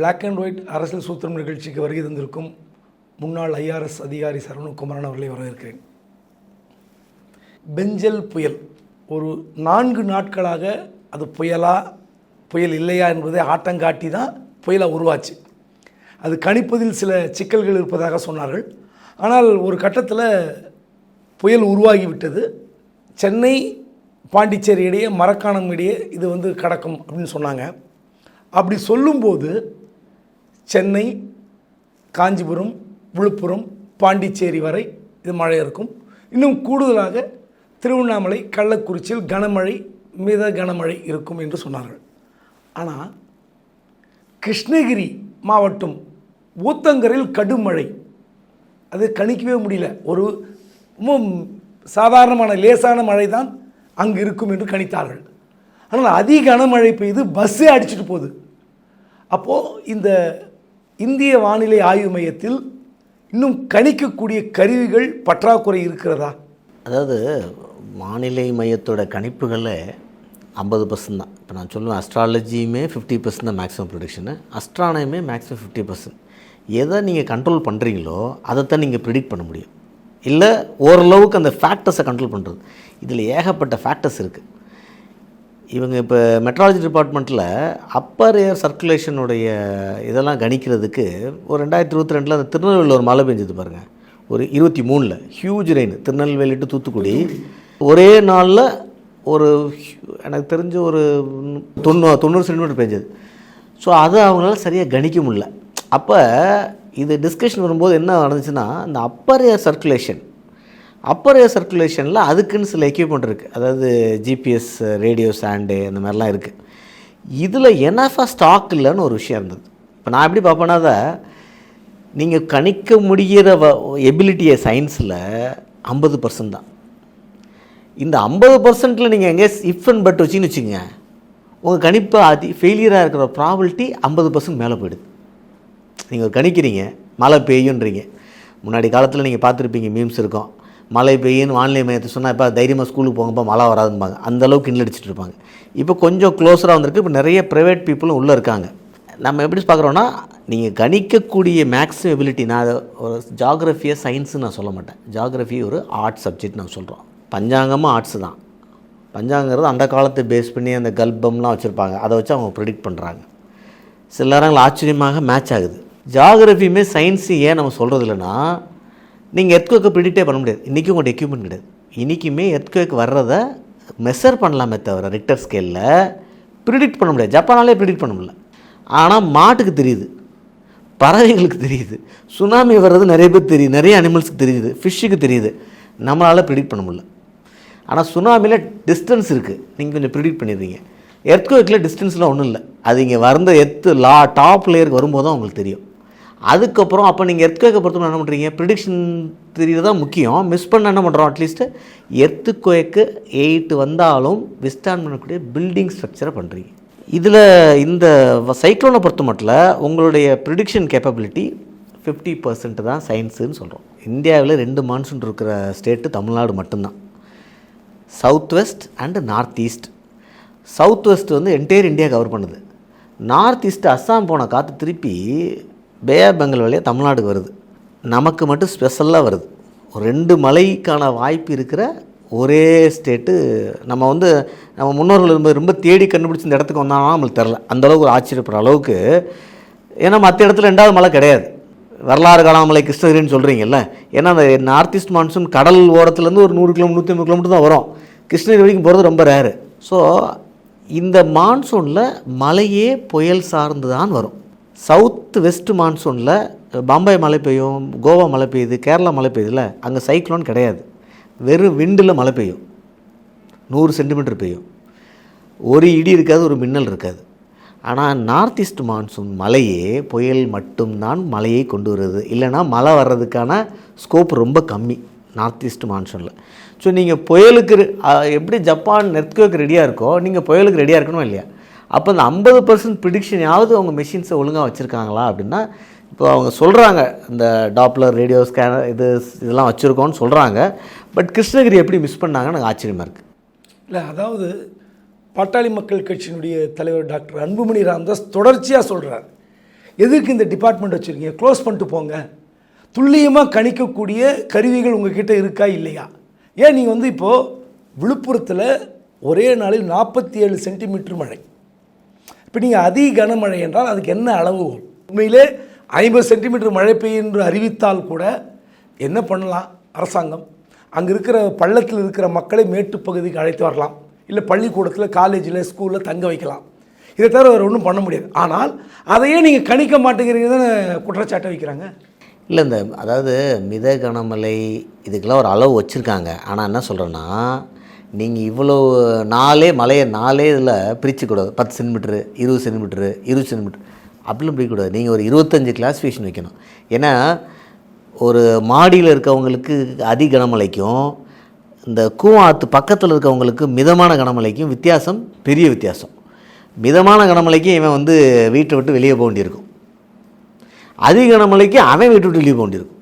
Black and white அரசியல் சூத்திரம் நிகழ்ச்சிக்கு வருகை தந்திருக்கும் முன்னாள் ஐஆர்எஸ் அதிகாரி சரவணகுமாரன் அவர்களை வரவேற்கிறேன். பெஞ்சல் புயல் ஒரு நான்கு நாட்களாக அது புயலா புயல் இல்லையா என்பதை ஆட்டங்காட்டி தான் புயலாக உருவாச்சு. அது கணிப்பதில் சில சிக்கல்கள் இருப்பதாக சொன்னார்கள். ஆனால் ஒரு கட்டத்தில் புயல் உருவாகிவிட்டது. சென்னை பாண்டிச்சேரி இடையே மரக்காணம் இடையே இது வந்து கடக்கும் அப்படின்னு சொன்னாங்க. அப்படி சொல்லும்போது சென்னை காஞ்சிபுரம் விழுப்புரம் பாண்டிச்சேரி வரை இது மழை இருக்கும். இன்னும் கூடுதலாக திருவண்ணாமலை கள்ளக்குறிச்சியில் கனமழை மித கனமழை இருக்கும் என்று சொன்னார்கள். ஆனால் கிருஷ்ணகிரி மாவட்டம் ஊத்தங்கரில் கடும் மழை. அது கணிக்கவே முடியல. ஒரு ரொம்ப சாதாரணமான லேசான மழை தான் அங்கு இருக்கும் என்று கணித்தார்கள். ஆனால் அதிக கனமழை பெய்து பஸ்ஸே அடிச்சிட்டு போகுது. அப்போது இந்த இந்திய வானிலை ஆய்வு மையத்தில் இன்னும் கணிக்கக்கூடிய கருவிகள் பற்றாக்குறை இருக்கிறதா? அதாவது வானிலை மையத்தோட கணிப்புகளில் ஐம்பது பர்சன்ட் தான். இப்போ நான் சொல்லுவேன் அஸ்ட்ராலஜியுமே ஃபிஃப்டி பர்சன்ட் தான் மேக்ஸிமம் ப்ரொடிக்ஷனு அஸ்ட்ரானமே மேக்ஸிமம் ஃபிஃப்டி பர்சன்ட் எதை நீங்கள் கண்ட்ரோல் பண்ணுறீங்களோ அதைத்தான் நீங்கள் ப்ரிடிக்ட் பண்ண முடியும். இல்லை ஓரளவுக்கு அந்த ஃபேக்டர்ஸை கண்ட்ரோல் பண்ணுறது இதில் ஏகப்பட்ட ஃபேக்டர்ஸ் இருக்குது இவங்க இப்போ மெட்ராலஜி டிபார்ட்மெண்ட்டில் அப்பர் ஏர் சர்க்குலேஷனுடைய இதெல்லாம் கணிக்கிறதுக்கு ஒரு ரெண்டாயிரத்தி இருபத்தி ரெண்டில் அந்த திருநெல்வேலியில் ஒரு மழை பெஞ்சது பாருங்கள் ஒரு இருபத்தி மூணில். Huge rain Tirunelveli to Thoothukudi. ஒரே நாளில் ஒரு எனக்கு தெரிஞ்ச ஒரு தொண்ணூ தொண்ணூறு சென்டிமீட்டர் பெஞ்சது. ஸோ அதை அவங்களால சரியாக கணிக்க முடில அப்போ இது டிஸ்கஷன் வரும்போது என்ன நடந்துச்சுன்னா இந்த upper air circulation upper air சர்க்குலேஷனில் அதுக்குன்னு சில எக்யூப்மெண்ட் இருக்குது அதாவது ஜிபிஎஸ் ரேடியோ சாண்டு அந்த மாதிரிலாம் இருக்குது இதில் எனஃபாக ஸ்டாக் இல்லைன்னு ஒரு விஷயம் இருந்தது. இப்போ நான் எப்படி பார்ப்பேன்னா தான் நீங்கள் கணிக்க முடிகிற எபிலிட்டியை சயின்ஸில் ஐம்பது பர்சன்ட் தான். இந்த ஐம்பது பர்சன்ட்டில் நீங்கள் எங்கே இஃப் அண்ட் பட் வச்சுன்னு வச்சுங்க உங்கள் கணிப்பு அதி ஃபெயிலியராக இருக்கிற ப்ராபிலிட்டி ஐம்பது பர்சன்ட் மேலே போயிடுது. நீங்கள் கணிக்கிறீங்க மழை பெய்யுன்றீங்க. முன்னாடி காலத்தில் நீங்கள் பார்த்துருப்பீங்க மீம்ஸ் இருக்கும். மழை பெய்யுன்னு வானிலை மையத்தை சொன்னால் இப்போ தைரியமாக ஸ்கூலுக்கு போங்கப்போ மழை வராதும்பாங்க. அந்த அளவுக்கு கிண்டல் இருப்பாங்க. இப்போ கொஞ்சம் க்ளோஸராக வந்திருக்கு. இப்போ நிறைய ப்ரைவேட் பீப்புளும் உள்ளே இருக்காங்க. நம்ம எப்படி பார்க்குறோன்னா நீங்கள் கணிக்கக்கூடிய மேக்ஸிமம் எபிலிட்டி நான் அதை ஒரு ஜாகிரஃபியை சயின்ஸுன்னு நான் சொல்ல மாட்டேன். ஜாகிரஃபி ஒரு ஆர்ட் சப்ஜெக்ட் நான் சொல்கிறோம் பஞ்சாங்கமும் ஆர்ட்ஸு தான். பஞ்சாங்கிறது அந்த காலத்தை பேஸ் பண்ணி அந்த கல்பம்லாம் வச்சுருப்பாங்க. அதை வச்சு அவங்க ப்ரிடிக்ட் பண்ணுறாங்க சில நேரங்கள் ஆச்சரியமாக மேட்ச் ஆகுது. ஜாகிரஃபியுமே சயின்ஸு ஏன் நம்ம சொல்கிறது இல்லைன்னா நீங்கள் எர்த்குவேக்கை ப்ரிடிக்டே பண்ண முடியாது. இன்றைக்கும் உங்கள்கிட்ட எக்யூப்மெண்ட் கிடையாது. இன்றைக்குமே எர்த்குவேக் வர்றதை மெஷர் பண்ணலாமே தவிர ரிக்டர் ஸ்கேலில் ப்ரிடிக்ட் பண்ண முடியாது. ஜப்பானாலே ப்ரிடிக்ட் பண்ண முடியல. ஆனால் மாட்டுக்கு தெரியுது. பறவைகளுக்கு தெரியுது. சுனாமி வர்றது நிறைய பேர் தெரியுது. நிறைய அனிமல்ஸுக்கு தெரியுது. ஃபிஷ்ஷுக்கு தெரியுது. நம்மளால் ப்ரிடிக்ட் பண்ண முடியல. ஆனால் சுனாமியில் டிஸ்டன்ஸ் இருக்குது நீங்கள் கொஞ்சம் ப்ரிடிக்ட் பண்ணிடுறீங்க. எர்த்குவேக்கில் டிஸ்டன்ஸ்லாம் ஒன்றும் இல்லை. அது இங்கே வந்த எத்து லா டாப் லேயருக்கு வரும்போது தான் உங்களுக்கு தெரியும். அதுக்கப்புறம் அப்போ நீங்கள் எர்த்குவேக்கை பொறுத்தவரை என்ன பண்ணுறீங்க ப்ரிடிக்ஷன் தெரியுது தான் முக்கியம். மிஸ் பண்ண என்ன பண்ணுறோம் அட்லீஸ்ட்டு எர்த்துக்குவேக்கு எயிட் வந்தாலும் விஸ்டாண்ட் பண்ணக்கூடிய பில்டிங் ஸ்ட்ரக்சரை பண்ணுறீங்க இதில் இந்த சைக்ளோனை பொறுத்த மட்டும் உங்களுடைய ப்ரிடிக்ஷன் கேப்பபிலிட்டி ஃபிஃப்டி பர்சன்ட் தான் சயின்ஸுன்னு சொல்கிறோம் இந்தியாவில் ரெண்டு மான்சூன் இருக்கிற ஸ்டேட்டு தமிழ்நாடு மட்டும்தான். South west and north east south west வந்து என்டையர் இந்தியா கவர் பண்ணுது. நார்த் ஈஸ்ட் அஸ்ஸாம் போன காற்று திருப்பி பே ஆஃப் பெங்கால் வழியாக தமிழ்நாடுக்கு வருது. நமக்கு மட்டும் ஸ்பெஷலாக வருது. ஒரு ரெண்டு மலைக்கான வாய்ப்பு இருக்கிற ஒரே ஸ்டேட்டு நம்ம வந்து நம்ம முன்னோர்கள் ரொம்ப ரொம்ப தேடி கண்டுபிடிச்சி இந்த இடத்துக்கு வந்தாலும் நம்மளுக்கு தெரில அந்தளவுக்கு ஒரு ஆச்சரியப்படுற அளவுக்கு ஏன்னா மற்ற இடத்துல ரெண்டாவது மலை கிடையாது. வரலாறு காலாமலை கிருஷ்ணகிரின்னு சொல்கிறீங்கல்ல ஏன்னா அந்த நார்த் ஈஸ்ட் மான்சூன் கடல் ஓரத்துலேருந்து ஒரு நூறு கிலோமீட்டர் நூற்றி ஐம்பது கிலோமீட்டர் தான் வரும். கிருஷ்ணகிரி வரைக்கும் போகிறது ரொம்ப ரேரு ஸோ இந்த மான்சூனில் மலையே புயல் சார்ந்து தான் வரும். சவுத் வெஸ்ட் மான்சூனில் பாம்பே மழை பெய்யும் கோவா மழை பெய்யுது கேரளா மழை பெய்யுதுல அங்கே சைக்ளோன் கிடையாது. வெறும் விண்டில் மழை பெய்யும். நூறு சென்டிமீட்டர் பெய்யும். ஒரு இடி இருக்காது ஒரு மின்னல் இருக்காது. ஆனால் நார்த் ஈஸ்ட் மான்சூன் மழையே புயல் மட்டும்தான் மழையை கொண்டு வருது. இல்லைன்னா மழை வர்றதுக்கான ஸ்கோப் ரொம்ப கம்மி நார்த் ஈஸ்ட் மான்சூனில் ஸோ நீங்கள் புயலுக்கு எப்படி ஜப்பான் நெற்கோக்கு ரெடியாக இருக்கோ நீங்கள் புயலுக்கு ரெடியாக இருக்கணும் இல்லையா? அப்போ அந்த ஐம்பது பர்சன்ட் ப்ரிடிக்ஷனையாவது அவங்க மெஷின்ஸை ஒழுங்காக வச்சுருக்காங்களா அப்படின்னா இப்போ அவங்க சொல்கிறாங்க இந்த டாப்லர் ரேடியோ ஸ்கேனர் இது இதெல்லாம் வச்சுருக்கோன்னு சொல்கிறாங்க பட் கிருஷ்ணகிரி எப்படி மிஸ் பண்ணாங்கன்னு எனக்கு ஆச்சரியமாக இருக்குது இல்லை அதாவது பாட்டாளி மக்கள் கட்சியினுடைய தலைவர் டாக்டர் அன்புமணி ராமதாஸ் தொடர்ச்சியாக சொல்கிறார் எதுக்கு இந்த டிபார்ட்மெண்ட் வச்சுருக்கீங்க? க்ளோஸ் பண்ணிட்டு போங்க. துல்லியமாக கணிக்கக்கூடிய கருவிகள் உங்ககிட்ட இருக்கா இல்லையா? ஏன் நீங்கள் வந்து இப்போது விழுப்புரத்தில் ஒரே நாளில் நாற்பத்தி ஏழு சென்டிமீட்டர் மழை. இப்போ நீங்கள் அதிக கனமழை என்றால் அதுக்கு என்ன அளவு? உண்மையிலே ஐம்பது சென்டிமீட்டர் மழை பெய்யும் என்று அறிவித்தால் கூட என்ன பண்ணலாம் அரசாங்கம்? அங்கே இருக்கிற பள்ளத்தில் இருக்கிற மக்களை மேட்டு பகுதிக்கு அழைத்து வரலாம். இல்லை பள்ளிக்கூடத்தில் காலேஜில் ஸ்கூலில் தங்க வைக்கலாம். இதை தவிர வேறு ஒன்றும் பண்ண முடியாது. ஆனால் அதையே நீங்கள் கணிக்க மாட்டேங்கிறீங்க தானே குற்றச்சாட்டை வைக்கிறாங்க? இல்லை இந்த அதாவது மித கனமழை இதுக்கெல்லாம் ஒரு அளவு வச்சுருக்காங்க. ஆனால் என்ன சொல்கிறேன்னா நீங்கள் இவ்வளோ நாளே மலையை நாலே இதில் பிரிச்சுக்கூடாது பத்து சென்டிமீட்ரு இருபது சென்டிமீட்ரு இருபது சென்டிமீட்ரு அப்படிலாம் பிரிக்கக்கூடாது நீங்கள் ஒரு இருபத்தஞ்சி கிளாஸிஃபிகேஷன் வைக்கணும். ஏன்னா ஒரு மாடியில் இருக்கவங்களுக்கு அதி கனமழைக்கும் இந்த கூவாத்து பக்கத்தில் இருக்கவங்களுக்கு மிதமான கனமழைக்கும் வித்தியாசம் பெரிய வித்தியாசம். மிதமான கனமழைக்கும் இவன் வந்து வீட்டை விட்டு வெளியே போக வேண்டியிருக்கும். அதிக கனமழைக்கு அவன் வீட்டு விட்டு வெளியே போக வேண்டியிருக்கும்.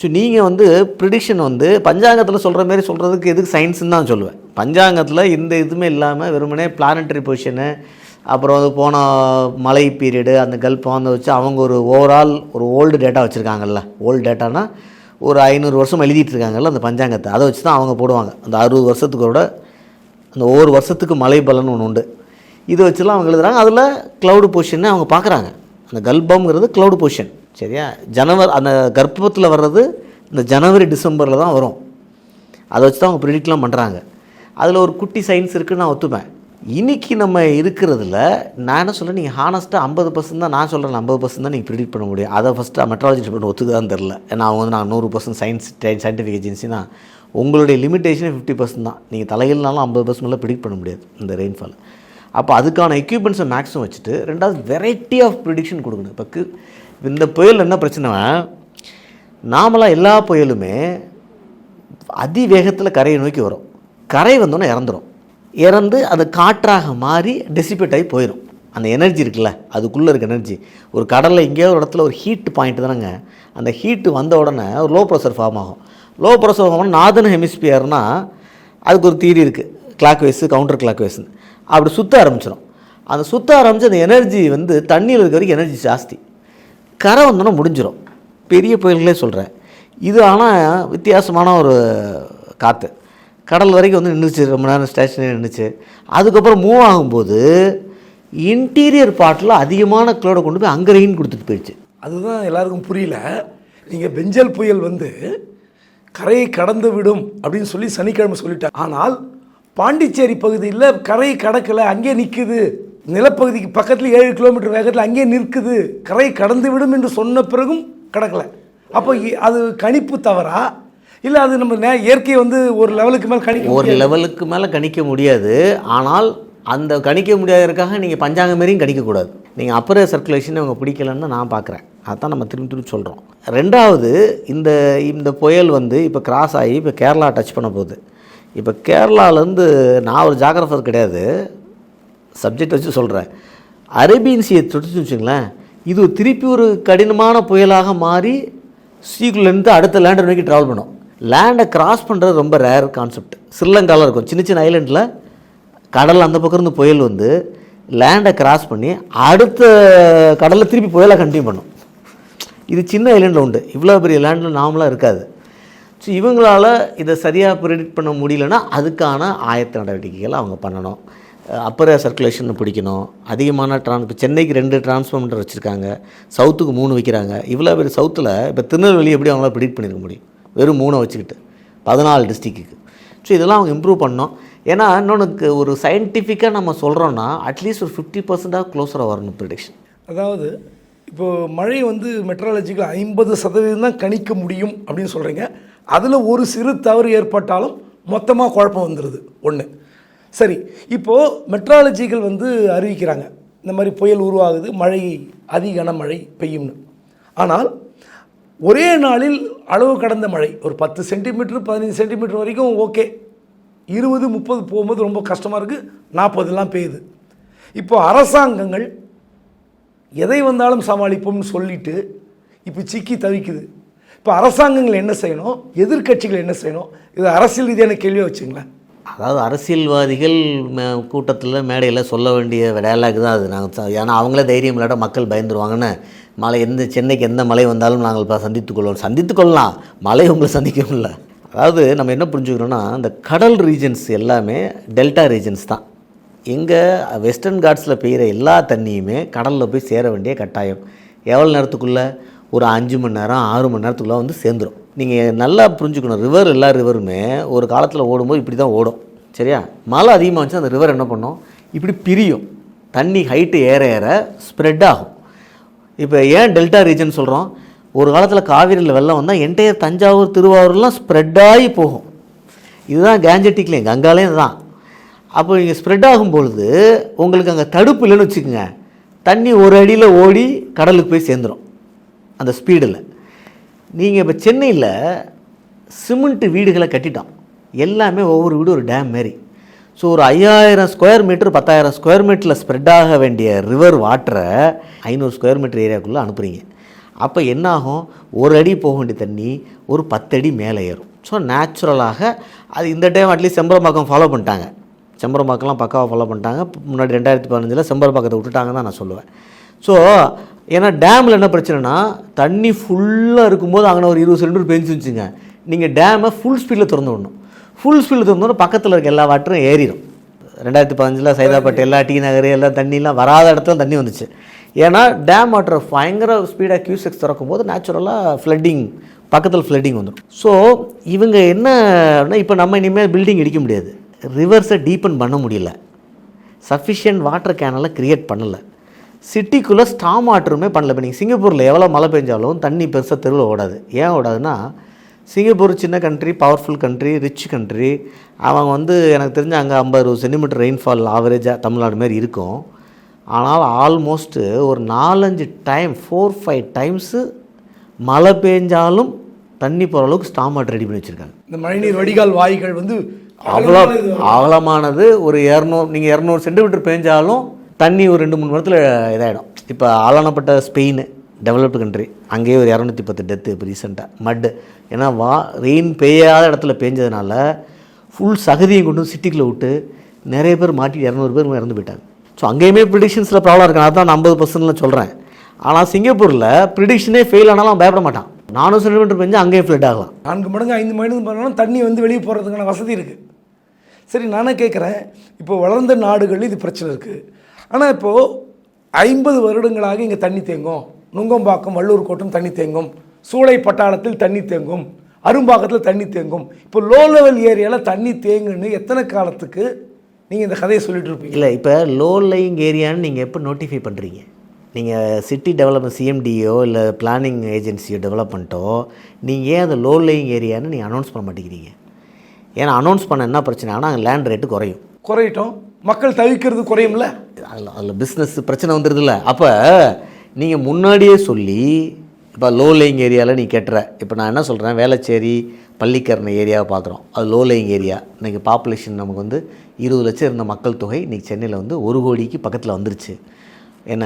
ஸோ நீங்கள் வந்து ப்ரிடிக்ஷன் வந்து பஞ்சாங்கத்தில் சொல்கிற மாதிரி சொல்கிறதுக்கு எதுக்கு சயின்ஸுன்னு தான் சொல்லுவேன். பஞ்சாங்கத்தில் இந்த இதுவுமே இல்லாமல் வெறுமனே பிளானட்டரி பொசிஷனு அப்புறம் வந்து போன மழை பீரியடு அந்த கல்பம் அந்த வச்சு அவங்க ஒரு ஓவரால் ஒரு ஓல்டு டேட்டா வச்சுருக்காங்கல்ல. ஓல்டு டேட்டானா ஒரு ஐநூறு வருஷம் எழுதிட்டு இருக்காங்கல்ல அந்த பஞ்சாங்கத்தை. அதை வச்சு தான் அவங்க போடுவாங்க. அந்த அறுபது வருஷத்துக்கோட அந்த ஒவ்வொரு வருஷத்துக்கு மழை பலன் ஒன்று உண்டு. இதை வச்சுலாம் அவங்க எழுதுகிறாங்க அதில் க்ளவுடு பொசிஷன்னு அவங்க பார்க்குறாங்க அந்த கல்பம்ங்கிறது க்ளவுடு பொசிஷன் சரியா? ஜனவரி அந்த கர்ப்பத்தில் வர்றது இந்த ஜனவரி டிசம்பரில் தான் வரும். அதை வச்சு தான் அவங்க ப்ரிடிக்ட்லாம் பண்ணுறாங்க அதில் ஒரு குட்டி சயின்ஸ் இருக்குன்னு நான் ஒத்துப்பேன். இன்னைக்கு நம்ம இருக்கிறதுல நான் என்ன சொல்கிறேன் நீங்கள் ஹானஸ்ட்டாக ஐம்பது பர்சன்ட் தான் நான் சொல்கிறேன் ஐம்பது பர்சன்ட் தான் நீங்கள் ப்ரிடிக்ட் பண்ண முடியும். அதை ஃபஸ்ட்டு மெட்ராலஜி டிபார்ட்மெண்ட் ஒத்துக்குதான் தெரில ஏன்னா அவங்க வந்து நான் நூறு பர்சன்ட் சயின்ஸ் சயின்டிஃபிக் ஏஜென்சினா உங்களுடைய லிமிட்டேஷனே ஃபிஃப்டி பர்சன்ட் தான். நீங்கள் தலையில்னாலும் ஐம்பது பர்சன்ட்லாம் ப்ரிடிக்ட் பண்ண முடியாது இந்த ரெயின்ஃபால் அப்போ அதுக்கான எக்யூப்மெண்ட்ஸை மேக்ஸிமம் வச்சுட்டு ரெண்டாவது வெரைட்டி ஆஃப் ப்ரிடிக்ஷன் கொடுக்கணும். இப்போ இந்த புயல் என்ன பிரச்சனைவா நாமளாக எல்லா புயலுமே அதிவேகத்தில் கரையை நோக்கி வரும். கரை வந்தோன்னே இறந்துடும் இறந்து அது காற்றாக மாறி டெசிபேட் ஆகி போயிடும் அந்த எனர்ஜி இருக்குல்ல அதுக்குள்ளே இருக்க எனர்ஜி ஒரு கடலில் எங்கேயோ ஒரு இடத்துல ஒரு ஹீட் பாயிண்ட் தானேங்க. அந்த ஹீட்டு வந்த உடனே ஒரு லோ ப்ரெஷர் ஃபார்ம் ஆகும். லோ ப்ரெஷர் ஃபார்ம் ஆனால் நார்தன் ஹெமிஸ்பியர்னால் அதுக்கு ஒரு தீரி இருக்குது கிளாக் வைஸு கவுண்டர் கிளாக் வைஸ்னு அப்படி சுற்ற ஆரம்பிச்சிடும் அந்த சுற்ற ஆரம்பித்து அந்த எனர்ஜி வந்து தண்ணியில் இருக்க வரைக்கும் எனர்ஜி ஜாஸ்தி. கரை வந்தோன்னே முடிஞ்சிடும் பெரிய புயல்களே சொல்கிறேன் இது ஆனால் வித்தியாசமான ஒரு காற்று கடல் வரைக்கும் வந்து நின்றுச்சு ரொம்ப நேரம் ஸ்டேஷனே நின்றுச்சு அதுக்கப்புறம் மூவ் ஆகும்போது இன்டீரியர் பார்ட்டில் அதிகமான க்ளோடை கொண்டு போய் அங்கே ரெயின் கொடுத்துட்டு போயிடுச்சு. அதுதான் எல்லாருக்கும் புரியல. நீங்கள் பெஞ்சல் புயல் வந்து கரையை கடந்து விடும் அப்படின்னு சொல்லி சனிக்கிழமை சொல்லிட்டாங்க. ஆனால் பாண்டிச்சேரி பகுதியில் கரை கடக்கலை அங்கே நிற்குது நிலப்பகுதிக்கு பக்கத்தில் ஏழு கிலோமீட்டர் வேகத்தில் அங்கேயே நிற்குது. கரை கடந்து விடும் என்று சொன்ன பிறகும் கடக்கலை. அப்போ அது கணிப்பு தவறா? இல்லை அது நம்ம நே இயற்கை வந்து ஒரு லெவலுக்கு மேலே கணிக்க ஒரு லெவலுக்கு மேலே கணிக்க முடியாது. ஆனால் அந்த கணிக்க முடியாததுக்காக நீங்கள் பஞ்சாங்கம் மாரியும் கணிக்கக்கூடாது. நீங்கள் அப்பர சர்க்குலேஷன் அவங்க பிடிக்கலன்னு நான் பார்க்குறேன் அதான் நம்ம திரும்பி திரும்பி சொல்கிறோம் ரெண்டாவது இந்த இந்த புயல் வந்து இப்போ கிராஸ் ஆகி இப்போ கேரளா டச் பண்ண போகுது. இப்போ கேரளாலேருந்து நான் ஒரு ஜாகிரஃபர் கிடையாது. சப்ஜெக்ட் வச்சு சொல்கிறேன் அரேபியன் சீயை தொட்டுச்சு வச்சுங்களேன் இது திருப்பி ஒரு கடினமான புயலாக மாறி சீக்குலேருந்து அடுத்த லேண்டை நோக்கி ட்ராவல் பண்ணும். லேண்டை கிராஸ் பண்ணுறது ரொம்ப ரேர் கான்செப்ட் ஸ்ரீலங்காவில் இருக்கும். சின்ன சின்ன ஐலண்டில் கடல் அந்த பக்கம் இருந்து புயல் வந்து லேண்டை கிராஸ் பண்ணி அடுத்த கடலில் திருப்பி புயலை கண்டினியூ பண்ணும். இது சின்ன ஐலண்டில் உண்டு. இவ்வளோ பெரிய லேண்டில் நார்மலாக இருக்காது. ஸோ இவங்களால் இதை சரியாக ப்ரெடிக்ட் பண்ண முடியலன்னா அதுக்கான ஆயத்த நடவடிக்கைகளை அவங்க பண்ணணும். அப்பர சர்க்குலேஷன் பிடிக்கணும். அதிகமான ட்ரான் இப்போ சென்னைக்கு ரெண்டு டிரான்ஸ்ஃபார்மர் வச்சுருக்காங்க. சவுத்துக்கு மூணு வைக்கிறாங்க. இவ்வளோ பேர் சவுத்தில் இப்போ திருநெல்வேலி எப்படி அவங்களால ப்ரிடிக்ட் பண்ணியிருக்க முடியும்? வெறும் மூணை வச்சுக்கிட்டு. பதினாலு டிஸ்ட்ரிக்ட்டுக்கு ஸோ இதெல்லாம் அவங்க இம்ப்ரூவ் பண்ணோம் ஏன்னா இன்னொன்று ஒரு சயின்டிஃபிக்காக நம்ம சொல்கிறோன்னா அட்லீஸ்ட் ஒரு ஃபிஃப்டி பர்சன்டாக க்ளோஸராக வரணும் ப்ரிடிக்ஷன் அதாவது இப்போ மழை வந்து மெட்ரலஜிக்கல் ஐம்பது சதவீதம் தான் கணிக்க முடியும் அப்படின்னு சொல்கிறீங்க அதில் ஒரு சிறு தவறு ஏற்பட்டாலும் மொத்தமாக குழப்பம் வந்துடுது ஒன்று சரி இப்போது மெட்ராலஜிகள் வந்து அறிவிக்கிறாங்க. இந்த மாதிரி புயல் உருவாகுது மழை அதி கனமழை பெய்யும்னு. ஆனால் ஒரே நாளில் அளவு கடந்த மழை ஒரு பத்து சென்டிமீட்டர் பதினஞ்சு சென்டிமீட்டர் வரைக்கும் ஓகே. இருபது முப்பது போகும்போது ரொம்ப கஷ்டமாக இருக்குது நாற்பதுலாம் பெய்யுது. இப்போ அரசாங்கங்கள் எதை வந்தாலும் சமாளிப்போம்னு சொல்லிட்டு இப்போ சிக்கி தவிக்குது. இப்போ அரசாங்கங்கள் என்ன செய்யணும் எதிர்க்கட்சிகள் என்ன செய்யணும் இது அரசியல் ரீதியான கேள்வியாக வச்சுங்களேன் அதாவது அரசியல்வாதிகள் கூட்டத்தில் மேடையில் சொல்ல வேண்டிய டயலாக் தான் அது. நாங்கள் ஏன்னா அவங்களே தைரியம் இல்லாட்ட மக்கள் பயந்துருவாங்கன்னு. மழை எந்த சென்னைக்கு எந்த மழை வந்தாலும் நாங்கள் இப்போ சந்தித்துக்கொள்வோம் சந்தித்துக்கொள்ளலாம் கொள்ளலாம். மழை உங்களை சந்திக்கணும்ல. அதாவது நம்ம என்ன புரிஞ்சுக்கிறோன்னா இந்த கடல் ரீஜன்ஸ் எல்லாமே டெல்டா ரீஜன்ஸ் தான். எங்கே வெஸ்டர்ன் காட்ஸில் பெய்கிற எல்லா தண்ணியுமே கடலில் போய் சேர வேண்டிய கட்டாயம். எவ்வளோ நேரத்துக்குள்ளே? ஒரு அஞ்சு மணி நேரம் ஆறு மணி நேரத்துக்குள்ளே வந்து சேர்ந்துடும் நீங்கள் நல்லா புரிஞ்சுக்கணும். ரிவர் எல்லா ரிவருமே ஒரு காலத்தில் ஓடும்போது இப்படி தான் ஓடும். சரியா? மழை அதிகமாக வந்துச்சு அந்த ரிவர் என்ன பண்ணும்? இப்படி பிரியும். தண்ணி ஹைட்டு ஏற ஏற ஸ்ப்ரெட் ஆகும். இப்போ ஏன் டெல்டா ரீஜன் சொல்கிறோம் ஒரு காலத்தில் காவிரியில் வெள்ளம் வந்தால் என்டையர் தஞ்சாவூர் திருவாரூர்லாம் ஸ்ப்ரெட் ஆகி போகும். இதுதான் கேஞ்சட்டிக்லேயும் கங்காலேயும் தான் அப்போ இங்கே ஸ்ப்ரெட் ஆகும் பொழுது உங்களுக்கு அங்கே தடுப்பு இல்லைன்னு வச்சுக்கோங்க. தண்ணி ஒரு அடியில் ஓடி கடலுக்கு போய் சேர்ந்துடும் அந்த ஸ்பீடில் நீங்கள் இப்போ சென்னையில் சிமெண்ட் வீடுகளை கட்டிட்டோம் எல்லாமே ஒவ்வொரு வீடும் ஒரு டேம் மாரி. ஸோ ஒரு ஐயாயிரம் ஸ்கொயர் மீட்டர் பத்தாயிரம் ஸ்கொயர் மீட்டரில் ஸ்ப்ரெட் ஆக வேண்டிய ரிவர் வாட்டரை ஐநூறு ஸ்கொயர் மீட்டர் ஏரியாவுக்குள்ளே அனுப்புகிறீங்க அப்போ என்ன ஆகும் ஒரு அடி போக வேண்டிய தண்ணி ஒரு பத்தடி மேலே ஏறும். ஸோ நேச்சுரலாக அது இந்த டைம் அட்லீஸ்ட் செம்பரம்பாக்கம் ஃபாலோ பண்ணிட்டாங்க. செம்பரம்பாக்கம்லாம் பக்காவாக ஃபாலோ பண்ணிட்டாங்க. முன்னாடி ரெண்டாயிரத்தி பதினஞ்சில் செம்பரம்பாக்கத்தை விட்டுட்டாங்க தான் நான் சொல்லுவேன். ஸோ ஏன்னா டேமில் என்ன பிரச்சனைனா தண்ணி ஃபுல்லாக இருக்கும்போது அங்கே ஒரு இருபது ரெண்டு பெஞ்சு வச்சுங்க நீங்கள் டேமை ஃபுல் ஸ்பீடில் திறந்து விடணும். ஃபுல் ஸ்பீடில் திறந்தோடனே பக்கத்தில் இருக்க எல்லா வாட்டரும் ஏறிடும் ரெண்டாயிரத்தி பதினஞ்சில் சைதாப்பேட்டை எல்லா டி நகர் எல்லாம் தண்ணிலாம் வராத இடத்துல தண்ணி வந்துச்சு. ஏன்னா டேம் வாட்டர் பயங்கர ஸ்பீடாக கியூசெக்ஸ் திறக்கும் போது நேச்சுரலாக ஃப்ளட்டிங் பக்கத்தில் ஃப்ளட்டிங் வந்துடும் ஸோ இவங்க என்ன இப்போ நம்ம இனிமேல் பில்டிங் இடிக்க முடியாது. ரிவர்ஸை டீப்பன் பண்ண முடியல. சஃபிஷியன்ட் வாட்டர் கேனலை க்ரியேட் பண்ணலை. சிட்டிக்குள்ளே ஸ்டாம் வாட்டருமே பண்ணல. இப்போ நீங்கள் சிங்கப்பூரில் எவ்வளோ மழை பெஞ்சாலும் தண்ணி பெருசாக தெருவில் ஓடாது. ஏன் ஓடாதுன்னா சிங்கப்பூர் சின்ன country powerful country rich country அவங்க வந்து எனக்கு தெரிஞ்ச அங்கே ஐம்பது சென்டிமீட்டர் ரெயின்ஃபால் ஆவரேஜாக தமிழ்நாடு மாதிரி இருக்கும். ஆனால் ஆல்மோஸ்ட்டு ஒரு நாலஞ்சு டைம் ஃபோர் ஃபைவ் டைம்ஸு மழை பெஞ்சாலும் தண்ணி போகிற அளவுக்கு ஸ்டாம் வாட்டர் ரெடி பண்ணி வச்சுருக்காங்க. இந்த மழைநீர் வடிகால் வாய்கள் வந்து அவ்வளோ ஆழமானது. ஒரு இரநூறு நீங்கள் இரநூறு சென்டிமீட்டர் பேஞ்சாலும் தண்ணி ஒரு ரெண்டு மூணு வாரத்தில் இதாகிடும் இப்போ ஆளானப்பட்ட ஸ்பெயின் டெவலப்டு கண்ட்ரி அங்கேயே ஒரு இரநூத்தி பத்து டெத்து இப்போ ரீசெண்டாக மட்டு ஏன்னா வா ரெயின் பெய்யாத இடத்துல பேஞ்சதுனால ஃபுல் சகதியும் கொண்டு சிட்டிக்குள்ளே விட்டு நிறைய பேர் மாட்டி இரநூறு பேர் இறந்து போயிட்டாங்க. ஸோ அங்கேயுமே ப்ரிடிக்ஷன்ஸில் ப்ராப்ளம் இருக்கு. அதான் நான் ஐம்பது பர்சன்ட்லாம் சொல்கிறேன் ஆனால் சிங்கப்பூரில் ப்ரிடிக்ஷனே ஃபெயில் ஆனாலும் பயப்பட மாட்டான். நானூறு சென்டிமீட்டர் பெஞ்சு அங்கேயே ஃப்ளட் ஆகலாம். நான்கு மடங்கு ஐந்து மடங்கு பண்ணாலும் தண்ணி வந்து வெளியே போகிறதுக்கான வசதி இருக்குது சரி நானே கேட்குறேன் இப்போ வளர்ந்த நாடுகளில் இது பிரச்சனை இருக்குது ஆனால் இப்போது ஐம்பது வருடங்களாக இங்கே தண்ணி தேங்கும். நுங்கம்பாக்கம் வள்ளூர் கோட்டம் தண்ணி தேங்கும். சூளை பட்டாளத்தில் தண்ணி தேங்கும். அரும்பாக்கத்தில் தண்ணி தேங்கும். இப்போ லோ லெவல் ஏரியாவில் தண்ணி தேங்குன்னு எத்தனை காலத்துக்கு நீங்கள் இந்த கதையை சொல்லிட்டு இருப்பீங்க? இல்லை இப்போ லோ லையிங் ஏரியான்னு நீங்கள் எப்போ நோட்டிஃபை பண்ணுறீங்க நீங்கள் சிட்டி டெவலப்மெண்ட் சிஎம்டியோ இல்லை பிளானிங் ஏஜென்சியோ டெவலப்மெண்ட்டோ நீங்கள் ஏன் அதை லோ லையிங் ஏரியான்னு நீங்கள் அனௌன்ஸ் பண்ண மாட்டேங்கிறீங்க? ஏன்னா அனௌன்ஸ் பண்ண என்ன பிரச்சனை? ஆனால் அங்கே லேண்ட் ரேட்டு குறையும். குறையட்டும். மக்கள் தவிக்கிறது குறையும்ல? அதில் அதில் பிஸ்னஸ் பிரச்சனை வந்துடுதுல்ல அப்போ நீங்கள் முன்னாடியே சொல்லி இப்போ லோ லேயிங் ஏரியாவில் நீ கெட்டுற. இப்போ நான் என்ன சொல்கிறேன் வேளச்சேரி பள்ளிக்கரணை ஏரியாவை பார்க்குறோம். அது லோ லேயிங் ஏரியா இன்றைக்கி பாப்புலேஷன் நமக்கு வந்து இருபது லட்சம் இருந்த மக்கள் தொகை இன்றைக்கி சென்னையில் வந்து ஒரு கோடிக்கு பக்கத்தில் வந்துருச்சு. என்ன?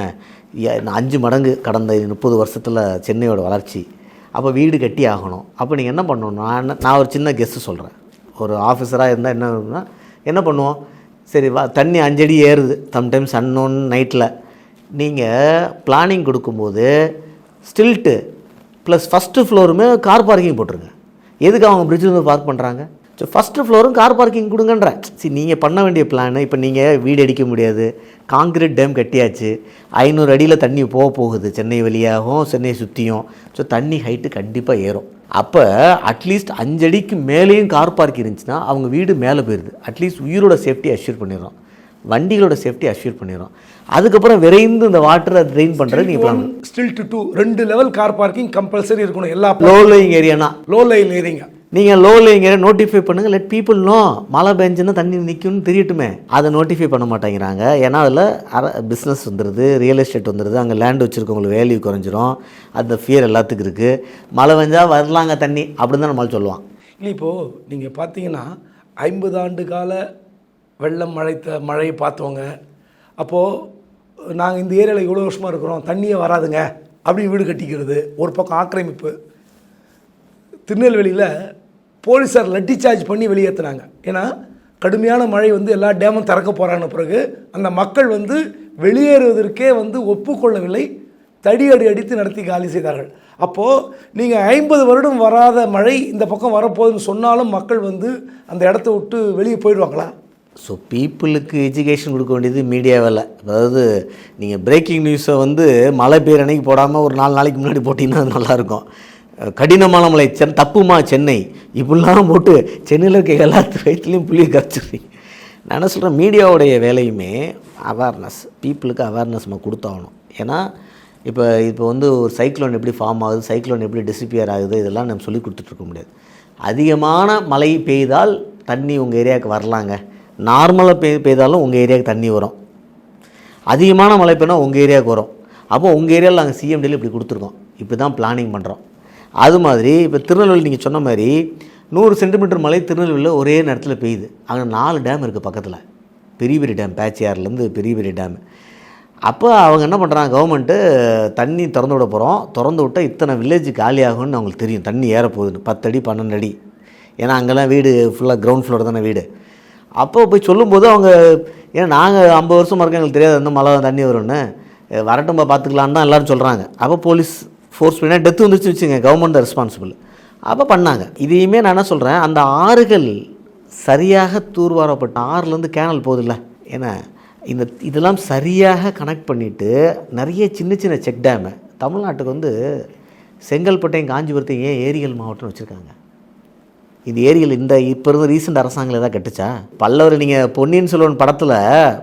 அஞ்சு மடங்கு கடந்த முப்பது வருஷத்தில் சென்னையோட வளர்ச்சி. அப்போ வீடு கட்டி ஆகணும். அப்போ நீங்கள் என்ன பண்ணணும்? நான் நான் ஒரு சின்ன கெஸ்ட்டு சொல்கிறேன் ஒரு ஆஃபீஸராக இருந்தால் என்ன என்ன பண்ணுவோம்? சரி வா தண்ணி அஞ்சடி ஏறுது. சம்டைம்ஸ் அன்னோன் நைட்டில் நீங்கள் பிளானிங் கொடுக்கும்போது ஸ்டில்ட்டு ப்ளஸ் ஃபஸ்ட்டு ஃப்ளோருமே கார் பார்க்கிங் போட்டிருங்க. எதுக்கு அவங்க பிரிட்ஜில் வந்து பார்க் பண்ணுறாங்க ஸோ ஃபஸ்ட்டு ஃப்ளோரும் கார் பார்க்கிங் கொடுங்கன்றேன் சரி நீங்கள் பண்ண வேண்டிய பிளான் இப்போ நீங்கள் வீடு அடிக்க முடியாது. காங்கிரீட் டேம் கட்டியாச்சு. ஐநூறு அடியில் தண்ணி போக போகுது. சென்னை வழியாகவும் சென்னையை சுற்றியும் ஸோ தண்ணி ஹைட்டு கண்டிப்பாக ஏறும். அப்போ அட்லீஸ்ட் அஞ்சடிக்கு மேலேயும் கார் பார்க் இருந்துச்சுன்னா அவங்க வீடு மேலே போயிடுது அட்லீஸ்ட் உயிரோட சேஃப்டி அஷ்யூர் பண்ணிடுறோம். வண்டிகளோட சேஃப்டி அஷ்யூர் பண்ணிடுறோம். அதுக்கப்புறம் விரைந்து இந்த வாட்டரை ட்ரெயின் பண்ணுறது நீங்கள் பிளான் ஸ்டில் டு டூ ரெண்டு லெவல் கார் பார்க்கிங் கம்பல்சரி இருக்கணும். எல்லா லோ லைங் ஏரியானா லோ லைன் ஏரிங்க நீங்கள் லோ லைங் நோட்டிஃபை பண்ணுங்கள் லெட் பீப்புள் நோ மழை பெஞ்சுன்னா தண்ணி நிற்கும்னு தெரியட்டுமே. அதை நோட்டிஃபை பண்ண மாட்டேங்கிறாங்க. ஏன்னா அதில் அர பிஸ்னஸ் வந்துடுது ரியல் எஸ்டேட் வந்துடுது அங்கே லேண்ட் வச்சுருக்கவங்களுக்கு வேல்யூ குறைஞ்சிரும். அந்த ஃபியர் எல்லாத்துக்கும் இருக்குது மழை பெஞ்சால் வரலாங்க தண்ணி அப்படின்னு தான் நம்மளால் சொல்லுவான். இல்லை இப்போது நீங்கள் பார்த்தீங்கன்னா ஐம்பது ஆண்டு கால வெள்ளம் மழைத்த மழையை பார்த்தவங்க அப்போது நாங்கள் இந்த ஏரியாவில் இவ்வளோ வருஷமாக இருக்கிறோம் தண்ணியே வராதுங்க அப்படி வீடு கட்டிக்கிறது ஒரு பக்கம் ஆக்கிரமிப்பு. திருநெல்வேலியில் போலீஸார் லட்டி சார்ஜ் பண்ணி வெளியேற்றினாங்க ஏன்னா கடுமையான மழை வந்து எல்லா டேமும் திறக்க போகிறான பிறகு அந்த மக்கள் வந்து வெளியேறுவதற்கே வந்து ஒப்புக்கொள்ளவில்லை. தடி அடி அடித்து நடத்தி காலி செய்தார்கள். அப்போது நீங்கள் ஐம்பது வருடம் வராத மழை இந்த பக்கம் வரப்போகுதுன்னு சொன்னாலும் மக்கள் வந்து அந்த இடத்த விட்டு வெளியே போயிடுவாங்களா? ஸோ பீப்புளுக்கு எஜுகேஷன் கொடுக்க வேண்டியது மீடியாவில் அதாவது நீங்கள் பிரேக்கிங் நியூஸை வந்து மழை பெய்யுற அன்னைக்கு போடாமல் ஒரு நாலு நாளைக்கு முன்னாடி போட்டிங்கன்னா அது நல்லாயிருக்கும் கடினமான மழை சென் தப்புமா சென்னை? இப்படிலாம் போட்டு சென்னையில் இருக்க எல்லாத்து வயிற்றுலையும் புளியை கரைச்சிடுறீங்க நான் என்ன சொல்கிறேன் மீடியாவுடைய வேலையுமே அவேர்னஸ் பீப்புளுக்கு அவேர்னஸ் நம்ம கொடுத்தாகணும். ஏன்னா இப்போ இப்போ வந்து ஒரு சைக்ளோன் எப்படி ஃபார்ம் ஆகுது சைக்ளோன் எப்படி டிசிப்பியர் ஆகுது இதெல்லாம் நம்ம சொல்லி கொடுத்துட்ருக்க முடியாது. அதிகமான மழை பெய்தால் தண்ணி உங்கள் ஏரியாவுக்கு வரலாங்க. நார்மலாக பெய் பெய்தாலும் உங்கள் ஏரியாவுக்கு தண்ணி வரும். அதிகமான மழை பெய்னா உங்கள் ஏரியாவுக்கு வரும். அப்போ உங்கள் ஏரியாவில் நாங்கள் சிஎம்டியில் இப்படி கொடுத்துருக்கோம். இப்படி தான் பிளானிங் பண்ணுறோம் அது மாதிரி இப்போ திருநெல்வேலி நீங்கள் சொன்ன மாதிரி நூறு சென்டிமீட்டர் மழை திருநெல்வேலியில் ஒரே நேரத்தில் பெய்யுது. அங்கே நாலு டேம் இருக்குது பக்கத்தில். பெரிய பெரிய டேம் பேச்சியார்லேருந்து பெரிய பெரிய டேம் அப்போ அவங்க என்ன பண்ணுறாங்க கவர்மெண்ட்டு தண்ணி திறந்து விட போகிறோம் திறந்து விட்டால் இத்தனை வில்லேஜ் காலியாகும்னு அவங்களுக்கு தெரியும். தண்ணி ஏற போகுதுன்னு. பத்து அடி பன்னெண்டு அடி. ஏன்னா அங்கெல்லாம் வீடு ஃபுல்லாக கிரவுண்ட் ஃப்ளோர் தானே வீடு. அப்போ போய் சொல்லும்போது அவங்க ஏன்னா நாங்கள் ஐம்பது வருஷம் இருக்க எங்களுக்கு தெரியாது அந்த மழை தண்ணி வரும்னு. வரட்டும்போது வரட்டும்பா பார்த்துக்கலான்னு தான் எல்லோரும் சொல்கிறாங்க அப்போ போலீஸ் ஃபோர்ஸ் டெத்து வந்துச்சு வச்சுங்க கவர்மெண்ட் தான் ரெஸ்பான்சிபிள் அப்போ பண்ணாங்க. இதையுமே நான் என்ன சொல்கிறேன் அந்த ஆறுகள் சரியாக தூர்வாரப்பட்ட ஆறுலேருந்து கேனல் போதில்ல ஏன்னா இந்த இதெல்லாம் சரியாக கனெக்ட் பண்ணிவிட்டு நிறைய சின்ன சின்ன செக் டேமு தமிழ்நாட்டுக்கு வந்து செங்கல்பட்டையும் காஞ்சிபுரத்தையும் ஏன் ஏரிகள் மாவட்டம்னு வச்சுருக்காங்க. இந்த ஏரியில் இந்த இப்போ இருந்த ரீசெண்ட் அரசாங்கம் ஏதாவது கட்டுச்சா? பல்லவர் நீங்கள் பொன்னியின் செல்வன் படத்தில்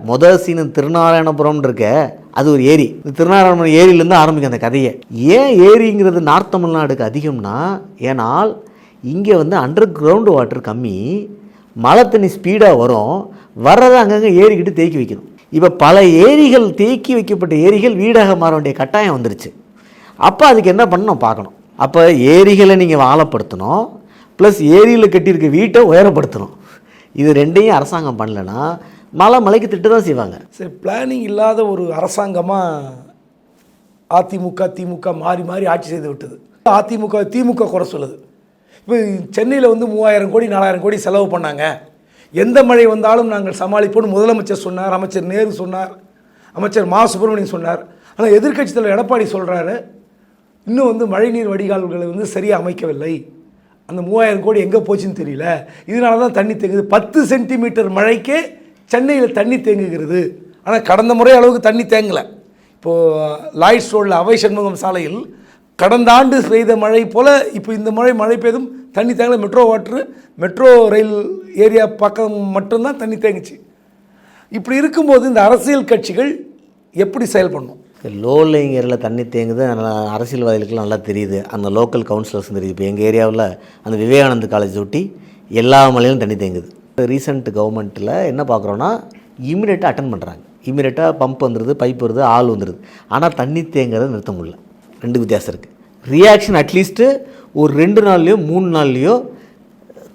முதல் சீனு திருநாராயணபுரம்னு இருக்க அது ஒரு ஏரி. இந்த திருநாராயணபுரம் ஏரியிலேருந்து ஆரம்பிக்கும் அந்த கதையை. ஏன் ஏரிங்கிறது நார்த் தமிழ்நாடுக்கு அதிகம்னா ஏனால் இங்கே வந்து அண்டர் கிரவுண்டு வாட்டர் கம்மி மழை தண்ணி ஸ்பீடாக வரும் வர்றதை அங்கங்கே ஏறிக்கிட்டு தேக்கி வைக்கணும். இப்போ பல ஏரிகள் தேக்கி வைக்கப்பட்ட ஏரிகள் வீடாக மாற வேண்டிய கட்டாயம் வந்துருச்சு. அப்போ அதுக்கு என்ன பண்ணணும்? பார்க்கணும். அப்போ ஏரிகளை நீங்கள் ஆழப்படுத்தணும். ப்ளஸ் ஏரியில் கட்டியிருக்க வீட்டை உயரப்படுத்தணும். இது ரெண்டையும் அரசாங்கம் பண்ணலைன்னா மழை மலைக்கு திட்டு தான் செய்வாங்க. சரி பிளானிங் இல்லாத ஒரு அரசாங்கமாக அதிமுக திமுக மாறி மாறி ஆட்சி செய்து விட்டது. அதிமுக திமுக குறை சொல்லுது. இப்போ சென்னையில் வந்து மூவாயிரம் கோடி நாலாயிரம் கோடி செலவு பண்ணாங்க. எந்த மழை வந்தாலும் நாங்கள் சமாளிப்போம்னு முதலமைச்சர் சொன்னார் அமைச்சர் நேரு சொன்னார் அமைச்சர் மா. சுப்பிரமணியன் சொன்னார். ஆனால் எதிர்க்கட்சி தலைவர் எடப்பாடி சொல்கிறாரு இன்னும் வந்து மழைநீர் வடிகால்களை வந்து சரியாக அமைக்கவில்லை. அந்த மூவாயிரம் கோடி எங்கே போச்சுன்னு தெரியல. இதனால தான் தண்ணி தேங்குது. பத்து சென்டிமீட்டர் மழைக்கே சென்னையில் தண்ணி தேங்குகிறது. ஆனால் கடந்த முறை அளவுக்கு தண்ணி தேங்கலை. இப்போது லாய்ட்ஸ் ரோடில் அவை சண்முகம் சாலையில் கடந்த ஆண்டு பெய்த மழை போல் இப்போ இந்த மழை மழை பெய்தும் தண்ணி தேங்கலை. Metro water metro rail area பக்கம் மட்டும்தான் தண்ணி தேங்குச்சு. இப்படி இருக்கும்போது இந்த அரசியல் கட்சிகள் எப்படி செயல்படணும்? லோ லேயிங் ஏரியாவில் தண்ணி தேங்குது அதனால் அரசியல்வாதிகளுக்குலாம் நல்லா தெரியுது. அந்த லோக்கல் கவுன்சிலர்ஸ் தெரியுது. இப்போ எங்கள் ஏரியாவில் அந்த விவேகானந்த் காலேஜ் ஒட்டி எல்லா மலையிலும் தண்ணி தேங்குது. ரீசெண்ட் கவர்மெண்ட்டில் என்ன பார்க்குறோன்னா இமீடியட்டாக அட்டன் பண்ணுறாங்க இமீடியட்டாக பம்ப் வந்துடுது பைப் வருது ஆள் வந்துடுது ஆனால் தண்ணி தேங்குறத நிறுத்த முடியல. ரெண்டு வித்தியாசம் இருக்குது ரியாக்ஷன் அட்லீஸ்ட்டு ஒரு ரெண்டு நாள்லையோ மூணு நாள்லையோ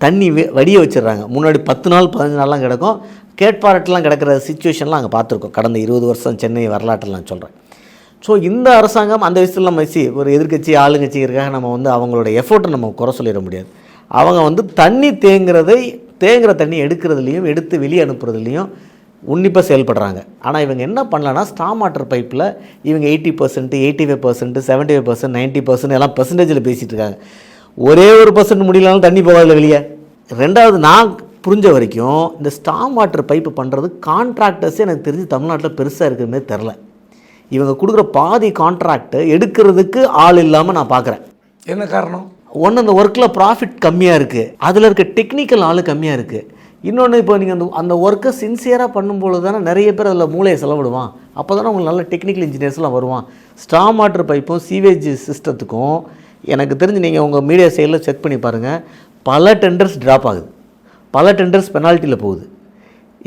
தண்ணி வடிய வச்சிடுறாங்க. முன்னாடி பத்து நாள் பதினஞ்சு நாள்லாம் கிடக்கும். கேட்பாரட்டெலாம் கிடக்கிற சுச்சுவேஷன்லாம் அங்கே பார்த்துருக்கோம். கடந்த இருபது வருஷம் சென்னை வரலாற்றெல்லாம் சொல்கிறேன் ஸோ இந்த அரசாங்கம் அந்த விஷயத்தில் நம்ம சி ஒரு எதிர்க்கட்சி ஆளுங்கட்சிக்காக நம்ம வந்து அவங்களோட எஃபோர்ட்டை நம்ம குறை சொல்லிட முடியாது. அவங்க வந்து தண்ணி தேங்குறதை தேங்குகிற தண்ணி எடுக்கிறதுலையும் எடுத்து வெளியே அனுப்புறதுலையும் உன்னிப்பாக செயல்படுறாங்க. ஆனால் இவங்க என்ன பண்ணலன்னா ஸ்டாம் வாட்டர் பைப்பில் இவங்க eighty percent eighty five percent seventy five percent ninety percent எல்லாம் பர்சன்டேஜில் பேசிகிட்டு இருக்காங்க. ஒரே ஒரு பர்சன்ட் முடியலனாலும் தண்ணி போகாதில்ல வெளியே. ரெண்டாவது நான் புரிஞ்ச வரைக்கும் இந்த ஸ்டாம் வாட்டர் பைப்பு பண்ணுறது கான்ட்ராக்டர்ஸே எனக்கு தெரிஞ்சு தமிழ்நாட்டில் பெருசாக இருக்கிற மாதிரி தெரில. இவங்க கொடுக்குற பாதி கான்ட்ராக்ட் எடுக்கிறதுக்கு ஆள் இல்லாமல் நான் பார்க்குறேன் என்ன காரணம்? ஒன்று அந்த ஒர்க்கில் ப்ராஃபிட் கம்மியாக இருக்குது அதில் இருக்க டெக்னிக்கல் ஆள் கம்மியாக இருக்குது இன்னொன்று இப்போ நீங்கள் அந்த அந்த ஒர்க்கை சின்சியராக பண்ணும்போது தானே நிறைய பேர் அதில் மூளையை செலவிடுவான். அப்போ தானே உங்களுக்கு நல்ல டெக்னிக்கல் இன்ஜினியர்ஸ்லாம் வருவான். ஸ்டாம் வாட்டர் பைப்பும் சீவேஜ் சிஸ்டத்துக்கும் எனக்கு தெரிஞ்சு நீங்கள் உங்கள் மீடியா சைடில் செக் பண்ணி பாருங்கள் பல டெண்டர்ஸ் ட்ராப் ஆகுது. பல டெண்டர்ஸ் பெனால்ட்டியில் போகுது.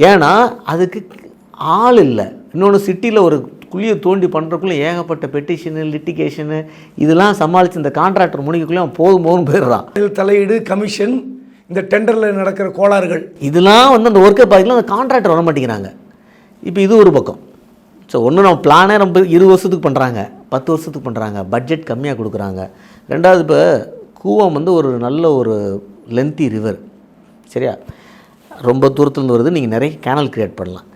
ஏன்னா அதுக்கு ஆள் இல்லை. இன்னொன்று சிட்டியில் ஒரு குழியை தோண்டி பண்ணுறக்குள்ளே ஏகப்பட்ட பெட்டிஷனு லிட்டிகேஷனு இதெல்லாம் சமாளித்து இந்த கான்ட்ராக்டர் முடிக்கக்குள்ளே அவன் போதும் போதும் போயிடுறான். இதில் தலையீடு கமிஷன் இந்த டெண்டரில் நடக்கிற கோளாறுகள். இதெல்லாம் வந்து அந்த ஒர்க்கை பார்க்கலாம் அந்த கான்ட்ராக்டர் வர மாட்டேங்கிறாங்க. இப்போ இது ஒரு பக்கம். ஸோ ஒன்று நம்ம பிளானே ரொம்ப இருபது வருஷத்துக்கு பண்ணுறாங்க பத்து வருஷத்துக்கு பண்ணுறாங்க பட்ஜெட் கம்மியாக கொடுக்குறாங்க. ரெண்டாவது இப்போ கூவம் வந்து ஒரு நல்ல ஒரு லென்த்தி ரிவர் சரியா? ரொம்ப தூரத்துலேருந்து வருது. நீங்கள் நிறைய கேனல் கிரியேட் பண்ணலாம்.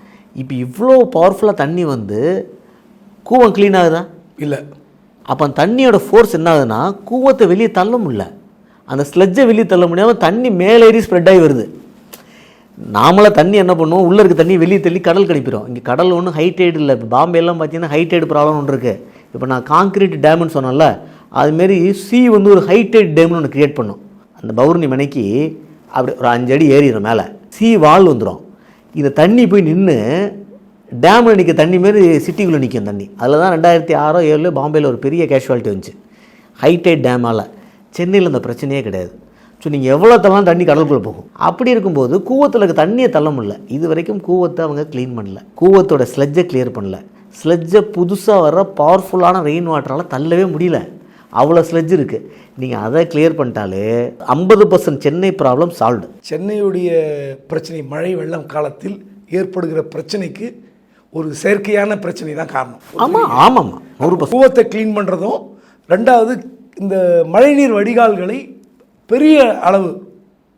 இப்போ இவ்வளோ பவர்ஃபுல்லாக தண்ணி வந்து கூவம் க்ளீன் ஆகுதா? இல்லை. அப்போ தண்ணியோட ஃபோர்ஸ் என்ன ஆகுதுன்னா கூவத்தை வெளியே தள்ள முடியல. அந்த ஸ்லெட்ஜை வெளியே தள்ள முடியாமல் தண்ணி மேலேறி ஸ்ப்ரெட் ஆகி வருது. நாமளாக தண்ணி என்ன பண்ணுவோம்? உள்ளே இருக்க தண்ணி வெளியே தள்ளி கடல் கடிப்பிடும் இங்கே கடல் ஒன்றும் ஹைடைடு இல்லை. இப்போ பாம்பேலாம் பார்த்தீங்கன்னா ஹைடைடு ப்ராப்ளம் ஒன்று இருக்குது இப்போ நான் காங்கிரீட் டேம்னு சொன்னேன்ல அதுமாரி சி வந்து ஒரு ஹைடைட் டேம்னு ஒன்று கிரியேட் பண்ணும். அந்த பௌர்ணி மணிக்கு அப்படி ஒரு அஞ்சு அடி ஏறிடும் மேலே. சி வால் வந்துடும் இந்த தண்ணி போய் நின்று டேமில் நிற்க தண்ணி மாரி சிட்டிக்குள்ளே நிற்கும் தண்ணி. அதில் தான் ரெண்டாயிரத்தி ஆறோ ஏழு பாம்பேயில் ஒரு பெரிய கேஷுவாலிட்டி வந்துச்சு. ஹைடைட் டேமால் சென்னையில் இந்த பிரச்சனையே கிடையாது. ஸோ நீங்கள் எவ்வளோ தள்ளலாம் தண்ணி கடலுக்குள்ளே போகும். அப்படி இருக்கும்போது கூவத்தில் இருக்க தண்ணியை தள்ள முடியல. இது வரைக்கும் கூவத்தை அவங்க க்ளீன் பண்ணல. கூவத்தோட ஸ்லெட்ஜை கிளியர் பண்ணல. ஸ்லெட்ஜை புதுசாக வர பவர்ஃபுல்லான ரெயின் வாட்டரால் தள்ளவே முடியல. அவ்வளோ ஸ்லெட்ஜ் இருக்குது நீங்கள் அதை கிளியர் பண்ணிட்டாலே ஐம்பது பர்சன்ட் சென்னை ப்ராப்ளம் சால்வ்டு சென்னையுடைய பிரச்சனை மழை வெள்ளம் காலத்தில் ஏற்படுகிற பிரச்சனைக்கு ஒரு செயற்கையான பிரச்சனை தான் காரணம் ஆமாம் நூறு பர்சன்ட். கூவத்தை க்ளீன் பண்ணுறதும் ரெண்டாவது இந்த மழைநீர் வடிகால்களை பெரிய அளவு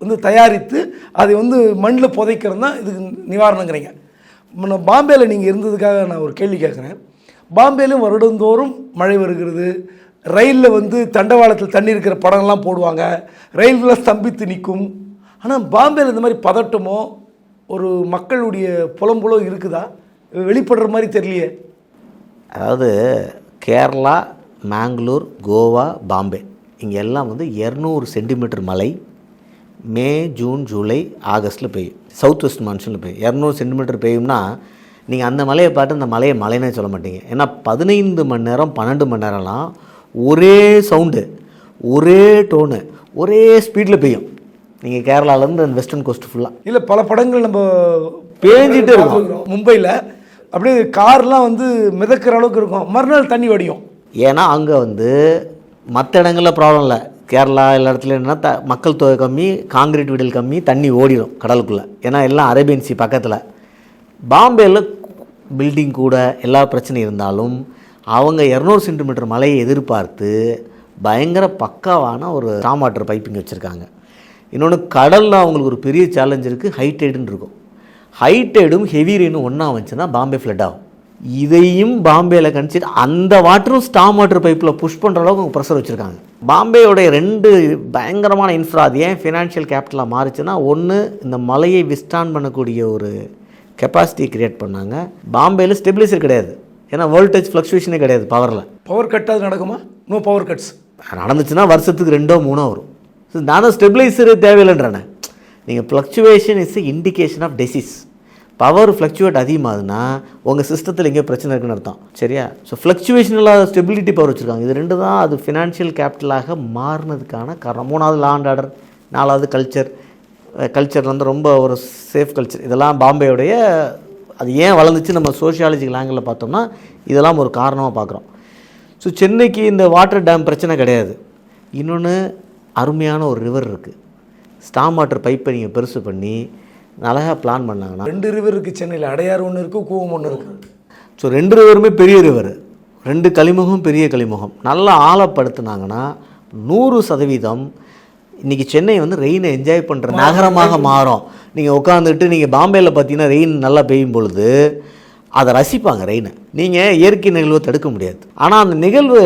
வந்து தயாரித்து அதை வந்து மண்ணில் புதைக்கிறது தான் இதுக்கு நிவாரணங்கிறீங்க. முன்ன பாம்பேயில் நீங்கள் இருந்ததுக்காக நான் ஒரு கேள்வி கேட்குறேன் பாம்பேலும் வருடந்தோறும் மழை வருகிறது. ரயிலில் வந்து தண்டவாளத்தில் தண்ணி இருக்கிற படம்லாம் போடுவாங்க. ரயில்கள் ஸ்தம்பித்து நிற்கும். ஆனால் பாம்பேயில் இந்த மாதிரி பதட்டமோ ஒரு மக்களுடைய புலம்புலோ இருக்குதா? வெளிப்படுற மாதிரி தெரியலையே. அதாவது கேரளா மேங்களூர் கோவா பாம்பே. இங்கே எல்லாம் வந்து இரநூறு சென்டிமீட்டர் மழை மே ஜூன் ஜூலை ஆகஸ்ட்டில் பெய்யும். சவுத் வெஸ்ட் மான்சூனில் பெய்யும். இரநூறு சென்டிமீட்டர் பெய்யும்னா நீங்கள் அந்த மலையை பார்த்து அந்த மலையை மலைனே சொல்ல மாட்டீங்க. ஏன்னா பதினைந்து மணி நேரம் பன்னெண்டு மணி நேரம்லாம் ஒரே சவுண்டு ஒரே டோனு ஒரே ஸ்பீடில் பெய்யும். நீங்கள் கேரளாலேருந்து அந்த வெஸ்டர்ன் கோஸ்ட் ஃபுல்லாக இல்லை பல படங்கள் நம்ம பேஞ்சிட்டே இருக்கும். மும்பையில் அப்படியே கார்லாம் வந்து மிதக்கிற அளவுக்கு இருக்கும். மறுநாள் தண்ணி வடியும். ஏன்னா அங்கே வந்து மற்ற இடங்களில் ப்ராப்ளம் இல்லை. கேரளா எல்லா இடத்துல என்னன்னா த மக்கள் தொகை கம்மி காங்கிரீட் வீடுகள் கம்மி தண்ணி ஓடிடும் கடலுக்குள்ளே. ஏன்னா எல்லாம் அரேபியன் சி பக்கத்தில். பாம்பேயில் பில்டிங் கூட எல்லா பிரச்சனையும் இருந்தாலும் அவங்க இரநூறு சென்டிமீட்டர் மலையை எதிர்பார்த்து பயங்கர பக்காவான ஒரு ஸ்டாம் வாட்டர் பைப்பிங் வச்சுருக்காங்க. இன்னொன்று கடலில் அவங்களுக்கு ஒரு பெரிய சேலஞ்ச் இருக்குது ஹைடைடுன்னு இருக்கும். ஹைடைடும் ஹெவி ரெயினும் ஒன்றா வந்துச்சுன்னா பாம்பே ஃப்ளட் ஆகும். இதையும் பாம்பேயில் கணிச்சிட்டு அந்த வாட்டரும் ஸ்டாம் வாட்டர் பைப்பில் புஷ் பண்ணுற அளவுக்கு அவங்க ப்ரெஷர் வச்சுருக்காங்க. பாம்பேயோடைய ரெண்டு பயங்கரமான இன்ஃப்ரா அது ஏன் ஃபினான்ஷியல் கேபிட்டலாக மாறுச்சுன்னா ஒன்று இந்த மலையை விஸ்டான் பண்ணக்கூடிய ஒரு கெப்பாசிட்டி கிரியேட் பண்ணாங்க. பாம்பேயில் ஸ்டெபிலைசர் கிடையாது. ஏன்னா வோல்டேஜ் ஃப்ளக்சுவேஷனே கிடையாது பவரில் பவர் கட் அது நடக்குமா? நோ பவர் கட்ஸ் நடந்துச்சுன்னா வருஷத்துக்கு ரெண்டோ மூணோ வரும். ஸோ நான் ஸ்டெபிலைசர் தேவையில்லைன்றேனே. நீங்கள் fluctuation is indication of disease power fluctuate அதிகமாகுதுன்னா உங்கள் சிஸ்டத்தில் எங்கேயோ பிரச்சனை இருக்குன்னு அர்த்தம். சரியா? ஸோ ஃப்ளக்சுவேஷனில் ஸ்டெபிலிட்டி பவர் வச்சுருக்காங்க. இது ரெண்டு தான் அது ஃபினான்ஷியல் கேபிட்டலாக மாறினதுக்கான காரணம். மூணாவது லா அண்ட் ஆர்டர் நாலாவது கல்ச்சர் கல்ச்சர் வந்து ரொம்ப ஒரு சேஃப் கல்ச்சர் இதெல்லாம் பாம்பேயுடைய அது ஏன் வளர்ந்துச்சு நம்ம சோஷியாலஜிக்கல் ஆங்கிளில் பார்த்தோம்னா இதெல்லாம் ஒரு காரணமாக பார்க்குறோம். ஸோ சென்னைக்கு இந்த வாட்டர் டேம் பிரச்சனை கிடையாது. இன்னொன்று அருமையான ஒரு ரிவர் இருக்குது ஸ்டாம் வாட்டர் பைப்பை நீங்கள் பெருசு பண்ணி அழகாக பிளான் பண்ணாங்கன்னா ரெண்டு ரிவர் இருக்குது சென்னையில். அடையாறு ஒன்று இருக்குது கூவம் ஒன்று இருக்குது ஸோ ரெண்டு ரிவருமே பெரிய ரிவர் ரெண்டு கலிமுகம் பெரிய கலிமுகம். நல்லா ஆழப்படுத்துனாங்கன்னா நூறு சதவீதம் இன்றைக்கி சென்னை வந்து ரெயினை என்ஜாய் பண்ணுற நகரமாக மாறும். நீங்கள் உட்காந்துட்டு நீங்கள் பாம்பேயில் பார்த்தீங்கன்னா ரெயின் நல்லா பெய்யும் பொழுது அதை ரசிப்பாங்க ரெயினை. நீங்கள் இயற்கை நிகழ்வை தடுக்க முடியாது. ஆனால் அந்த நிகழ்வு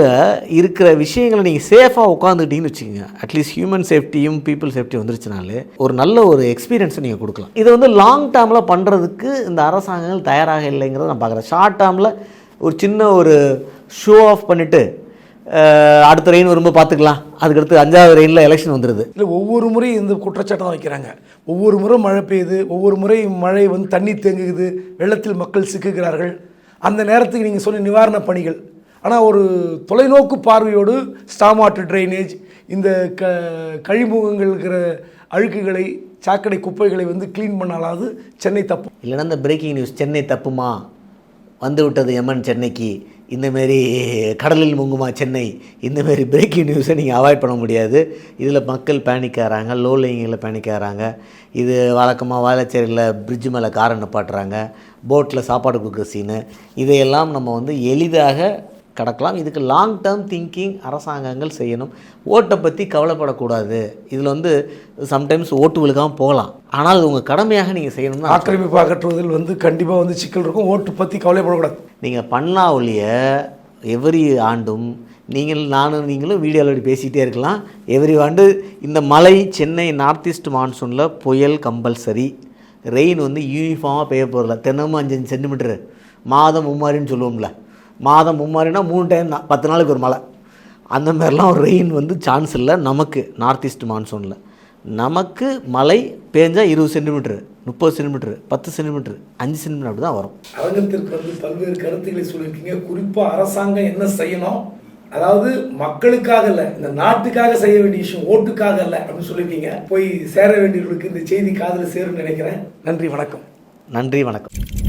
இருக்கிற விஷயங்களை நீங்கள் சேஃபாக உட்காந்துக்கிட்டீங்கன்னு வச்சுக்கோங்க. அட்லீஸ்ட் ஹியூமன் சேஃப்டியும் பீப்புள் சேஃப்டி வந்துருச்சுனாலே ஒரு நல்ல ஒரு எக்ஸ்பீரியன்ஸை நீங்கள் கொடுக்கலாம். இதை வந்து லாங் டேர்மில் பண்ணுறதுக்கு இந்த அரசாங்கங்கள் தயாராக இல்லைங்கிறத நான் பார்க்குறேன். ஷார்ட் டேர்மில் ஒரு சின்ன ஒரு ஷோ ஆஃப் பண்ணிவிட்டு அடுத்த ரெயின் வரும்போது பார்த்துக்கலாம். அதுக்கடுத்து அஞ்சாவது ரெயினில் எலெக்ஷன் வந்துடுது இல்லை ஒவ்வொரு முறையும் இந்த குற்றச்சாட்டை தான் வைக்கிறாங்க. ஒவ்வொரு முறை மழை பெய்யுது ஒவ்வொரு முறை மழை வந்து தண்ணி தேங்குது வெள்ளத்தில் மக்கள் சிக்குகிறார்கள். அந்த நேரத்துக்கு நீங்கள் சொன்ன நிவாரணப் பணிகள். ஆனால் ஒரு தொலைநோக்கு பார்வையோடு ஸ்டாம் வாட்டர் ட்ரைனேஜ் இந்த க கழிமுகங்கள் இருக்கிற அழுக்குகளை சாக்கடை குப்பைகளை வந்து க்ளீன் பண்ணாலாவது சென்னை தப்பு. இல்லைன்னா இந்த பிரேக்கிங் நியூஸ் சென்னை தப்புமா? வந்து விட்டது எமன் சென்னைக்கு. இந்தமாரி கடலில் முங்குமா சென்னை இந்தமாரி பிரேக்கிங் நியூஸை நீங்கள் அவாய்ட் பண்ண முடியாது. இதில் மக்கள் பேனிக் ஆகிறாங்க லோ லேயிங்கில் பேனிக் ஆகிறாங்க இது வழக்கமாக வாழைச்சேரியில் பிரிட்ஜ் மேலே காரை நிப்பாட்டுறாங்க. போட்டில் சாப்பாடு கொடுக்குற சீனு இதையெல்லாம் நம்ம வந்து எளிதாக கடக்கலாம். இதுக்கு லாங் டேர்ம் திங்கிங் அரசாங்கங்கள் செய்யணும். ஓட்டை பற்றி கவலைப்படக்கூடாது. இதில் வந்து சம்டைம்ஸ் ஓட்டு விழுக்காமல் போகலாம். ஆனால் அது உங்கள் கடமையாக நீங்கள் செய்யணும்னா ஆக்கிரமிப்பு அகற்றுவதில் வந்து கண்டிப்பாக வந்து சிக்கல் இருக்கும். ஓட்டு பற்றி கவலைப்படக்கூடாது. நீங்கள் பண்ணா ஒழிய எவ்ரி ஆண்டும் நீங்கள் நானும் நீங்களும் வீடியோவில் பேசிகிட்டே இருக்கலாம். எவ்ரி ஆண்டு இந்த மலை சென்னை நார்த் ஈஸ்ட் மான்சூனில் புயல் கம்பல்சரி ரெயின் வந்து யூனிஃபார்மாக பெய்ய போகிறல தினமும் அஞ்சு அஞ்சு சென்டிமீட்டரு மாதம் மும்மாரின்னு சொல்லுவோம்ல. மாதம் மும்மாரினா மூணு டைம் பத்து நாளுக்கு ஒரு மழை அந்த மாதிரிலாம் ஒரு ரெயின் வந்து சான்ஸ் இல்லை நமக்கு நார்த் ஈஸ்ட் மான்சூனில் நமக்கு மழை பேஞ்சால் இருபது சென்டிமீட்ரு முப்பது சென்டிமீட்ரு பத்து சென்டிமீட்ரு அஞ்சு சென்டிமீட்டர் அப்படி தான் வரும். அரங்கத்திற்கு வந்து பல்வேறு கருத்துக்களை சொல்லியிருக்கீங்க. குறிப்பாக அரசாங்கம் என்ன செய்யணும்? அதாவது மக்களுக்காக இல்லை இந்த நாட்டுக்காக செய்ய வேண்டிய விஷயம் ஓட்டுக்காக இல்லை அப்படின்னு சொல்லியிருக்கீங்க. போய் சேர வேண்டியவர்களுக்கு இந்த செய்தி காதில் சேரும்னு நினைக்கிறேன். நன்றி வணக்கம். நன்றி வணக்கம்.